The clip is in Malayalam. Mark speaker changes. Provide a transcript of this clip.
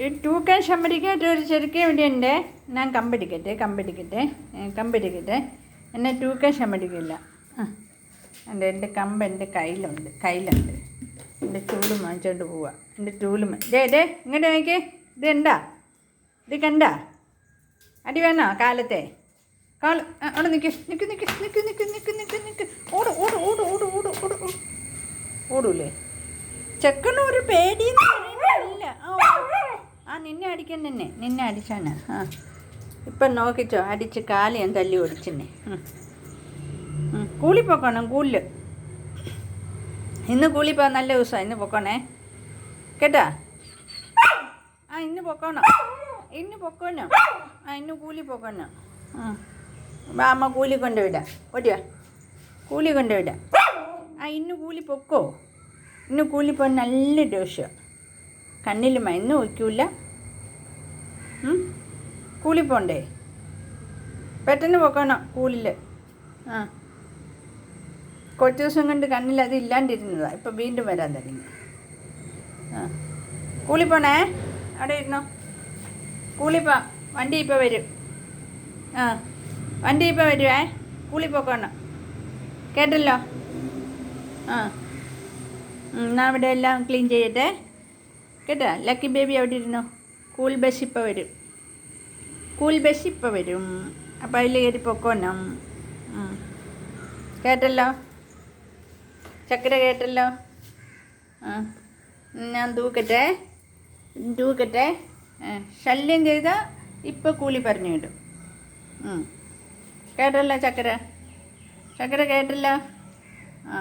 Speaker 1: ഈ തൂക്കാൻ ശമ്പടിക്കായിട്ട് ഒരു ചെറുക്കൻ വേണ്ടി ഉണ്ട്. ഞാൻ കമ്പടിക്കട്ടെ കമ്പടിക്കട്ടെ കമ്പടിക്കട്ടെ എന്നെ ശമ്പടിക്കില്ല. ആ എന്റെ എന്റെ കമ്പ് എന്റെ കയ്യിലുണ്ട് കയ്യിലുണ്ട്. എന്റെ ചൂൽ വാങ്ങിച്ചോണ്ട് പോവാ. എന്റെ ചൂൽ ഡേ ഡേ ഇങ്ങോട്ട് നോക്കിയേ ഇത് എന്താ ഇത് കണ്ടാ? അടി വേണോ കാലത്തെ? കാല അവിടെ നിൽക്ക് നിൽക്ക് നിൽക്ക് നിൽക്ക് നിൽക്ക് നിൽക്ക് നിൽക്ക് നിൽക്ക് ഓട് ഓട് ഓട് ഓട് ഓട് ഓട് ഓട്. ഓടൂലേ? ചെക്കനൊരു പേടിയെന്ന് നിന്നെ അടിക്കാൻ തന്നെ നിന്നെ അടിച്ചാണ് ആ. ഇപ്പം നോക്കിച്ചോ അടിച്ച് കാൽ ഞാൻ തല്ലി ഓടിച്ചെന്നെ കൂലി പൊക്കണം കൂലിൽ ഇന്ന് കൂലി പോ നല്ല ദിവസമാണ് ഇന്ന് പൊക്കോണേ. കേട്ടാ? ആ ഇന്ന് പൊക്കോണം. ഇന്ന് പൊക്കോനോ ആ ഇന്ന് കൂലി പൊക്കോനോ ആ. അമ്മ കൂലി കൊണ്ടുവിടാം ഓടിയാ? കൂലി കൊണ്ടുവിടാം ആ ഇന്ന് കൂലി പൊക്കോ? ഇന്ന് കൂലി പോകാൻ നല്ല ദോഷം കണ്ണിൽ മരുന്ന് വയ്ക്കൂല ഉം? കൂലി പോണ്ടേ? പെട്ടെന്ന് പോക്കണം കൂലിൽ ആ. കുറച്ച് ദിവസം കൊണ്ട് കണ്ണിൽ അത് ഇല്ലാണ്ടിരുന്നതാ. ഇപ്പം വീണ്ടും വരാൻ തുടങ്ങി. ആ. കൂലി പോണേ? അവിടെ ഇരുന്നോ? കൂലിപ്പോ വണ്ടി ഇപ്പോൾ വരും. ആ. വണ്ടി ഇപ്പോൾ വരുവേ കൂലി പോക്കണം. കേട്ടല്ലോ? ആ. എന്നാൽ അവിടെ എല്ലാം ക്ലീൻ ചെയ്യട്ടെ? കേട്ടോ? ലക്കി ബേബി അവിടെ ഇരുന്നോ? കൂൾ ബസ് വരും. കൂൾ ബസ് വരും. അപ്പോൾ അതിൽ കയറി പൊക്കോണം കേട്ടല്ലോ? ചക്കര കേട്ടല്ലോ? ആ. ഞാൻ തൂക്കട്ടെ? തൂക്കട്ടെ? ശല്യം ചെയ്താൽ ഇപ്പോൾ കൂലി പറഞ്ഞു കിട്ടും. കേട്ടല്ലോ ചക്കര? ചക്കര കേട്ടല്ലോ? ആ.